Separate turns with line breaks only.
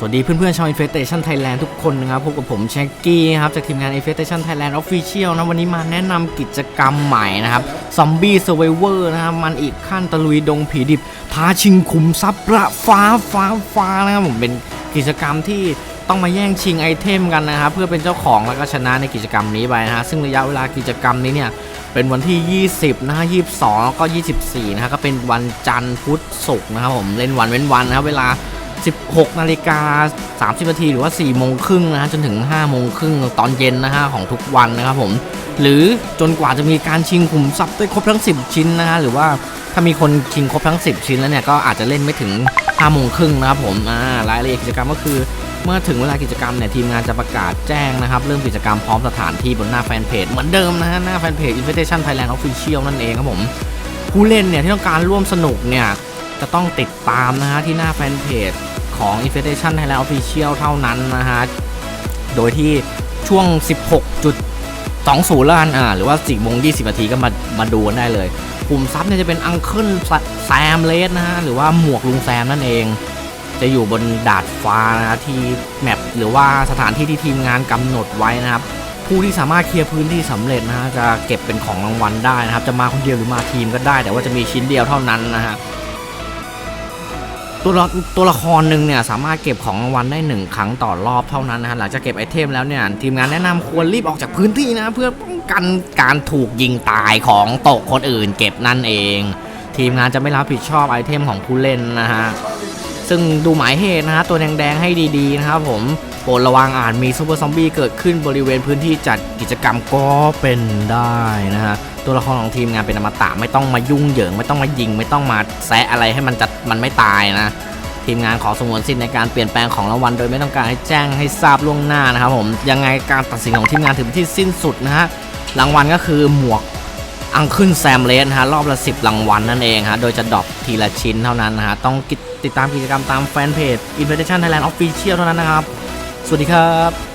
สวัสดีเพื่อนๆชาว Infestation Thailand ทุกคนนะครับพบกับผมแช็กกี้นะครับจากทีมงาน Infestation Thailand Official นะ วันนี้มาแนะนำกิจกรรมใหม่นะครับ Zombie Survivor นะครับ มันอีกขั้นตะลุยดงผีดิบท้าชิงขุมทรัพย์ระฟ้าฟ้าฟ้านะครับผมเป็นกิจกรรมที่ต้องมาแย่งชิงไอเทมกันนะครับ เพื่อเป็นเจ้าของแล้วก็ชนะในกิจกรรมนี้ไปนะฮะซึ่งระยะเวลากิจกรรมนี้เนี่ยเป็นวันที่ 20 นะฮะ 22 แล้วก็ 24 นะฮะก็เป็นวันจันทร์พุธศุกร์นะครับผมเล่นวันเว้นวันนะครับเวลา 16นาฬิกา30นาทีหรือว่า4โมงครึ่งนะฮะจนถึง5โมงครึ่งตอนเย็นนะฮะของทุกวันนะครับผม หรือจนกว่าจะมีการชิงขุมทรัพย์ได้ครบทั้ง 10 ชิ้นนะฮะหรือว่าถ้ามีคนชิงครบทั้ง 10 ชิ้นแล้วเนี่ยก็อาจจะเล่นไม่ถึง5โมงครึ่งนะครับผมอ่ารายละเอียดกิจกรรมก็คือเมื่อถึงเวลากิจกรรมเนี่ยทีมงานจะประกาศแจ้งนะครับเริ่มกิจกรรมพร้อมสถานที่บนหน้าแฟนเพจเหมือนเดิมนะฮะหน้าแฟนเพจ Invitation Thailand Official นั่นเองครับผมผู้เล่นเนี่ยที่ต้องการร่วมสนุกเนี่ยจะต้องติดตามนะฮะที่หน้าแฟนเพจ ของ Invitation Thailand Official เท่านั้นนะฮะ โดยที่ช่วง 16.20ล้วกันอ่าหรือว่า4โมง20นาทีก็มามาดูกันได้เลยกลุ่มซับเนี่ยจะเป็นอังเคิลแซมเลสนะฮะ หรือว่าหมวกลุงแซมนั่นเอง จะอยู่บนดาดฟ้านะะที่แมปหรือว่าสถานที่ที่ทีมงานกำหนดไว้นะครับผู้ที่สามารถเคลียร์พื้นที่สำเร็จนะฮะจะเก็บเป็นของรางวัลได้นะครับ จะมาคนเดียวหรือมาทีมก็ได้ แต่ว่าจะมีชิ้นเดียวเท่านั้นนะฮะ ตัวละตัวละครหนึ่งเนี่ยสามารถเก็บของรางวัลได้หนึ่งครั้งต่อรอบเท่านั้นนะฮะหลังจากเก็บไอเทมแล้วเนี่ยทีมงานแนะนำควรรีบออกจากพื้นที่นะเพื่อป้องกันการถูกยิงตายของตกคนอื่น เก็บนั่นเอง ทีมงานจะไม่รับผิดชอบไอเทมของผู้เล่นนะฮะ ซึ่งดูหมายเหตุนะฮะตัวแดงๆให้ดีๆนะครับผมโปรดระวังอ่าจมีซูเปอร์ซอมบี้เกิดขึ้นบริเวณพื้นที่จัดกิจกรรมก็เป็นได้นะฮะตัวละครของทีมงานเป็นอมตะไม่ต้องมายุ่งเหยิง ไม่ต้องมายิง ไม่ต้องมาแซะอะไรให้มันจัดมันไม่ตายนะทีมงานขอสงวนสิทธิ์ในการเปลี่ยนแปลงของรางวัลโดยไม่ต้องการให้แจ้งให้ทราบล่วงหน้านะครับผมยังไงการตัดสินของทีมงานถึงที่สิ้นสุดนะฮะรางวัลก็คือหมวก อังขึ้นแซมเลสนฮะรอบละ 10รางวัลนั่นเองฮะโดยจะดรอปทีละชิ้นเท่านั้นนะฮะต้องติดตามกิจกรรมตามแฟนเพจ Invitation Thailand Official เท่านั้นนะครับ สวัสดีครับ